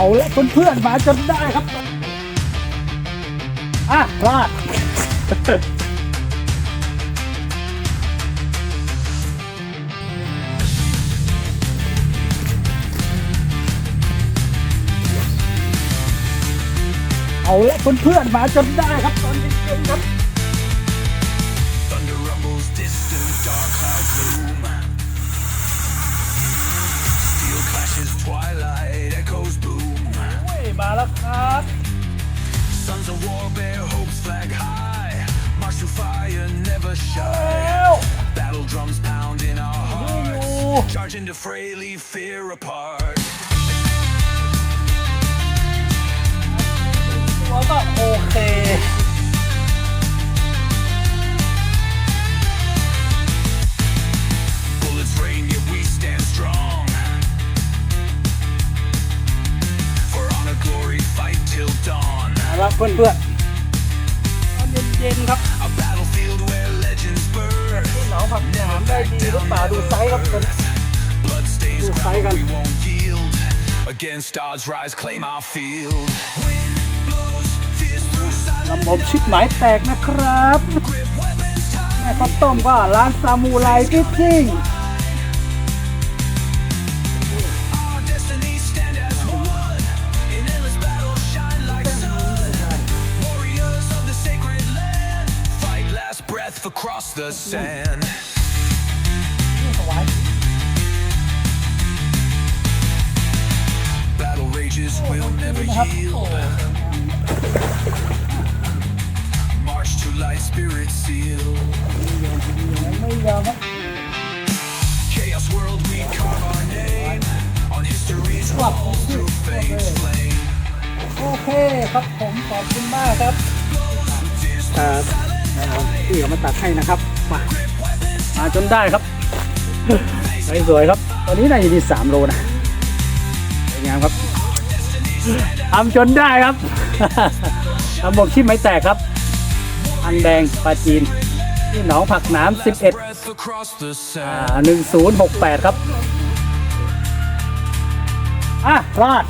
เอาละเพื่อนๆมาจนได้ครับ อะพลาดเอาละเพื่อนๆมาจนได้ครับตอนเย็นๆครับ war, bear hopes flag high. March through fire, never shy. Battle drums pound in our hearts. Fray, leave fear apart. ว่าเพื่อนเพื่อนเย็นเย็นครับหนาวผักหนามได้ดีหรือเปล่าดูไซส์ครับคนดูไซส์กัน Against odds rise claim our field ลำผมชิดหมายแตกนะครับแม่ข้าต้มว่าร้านซามูไรพิซซิ่ง across the sand. ถวาย Battle rages will never นะครับโอ้ yield. March to light, spirit seal. ไม่ยอมครับ Chaos world, we carve our name on history's walls through fate's flame. โอเคครับผมขอบคุณมากครับครับ พี่เขามาตัดให้นะครับ มามาจนได้ครับสวยๆครับ ตอนนี้น่าจะมีสามโลนะสวยงามครับทำจนได้ครับทำบบชิดไม้แตกครับอันแดงปลาจีนที่หนองผักหน้ำ11 Breath across the อ่า sand. 1068ครับ อะพลาด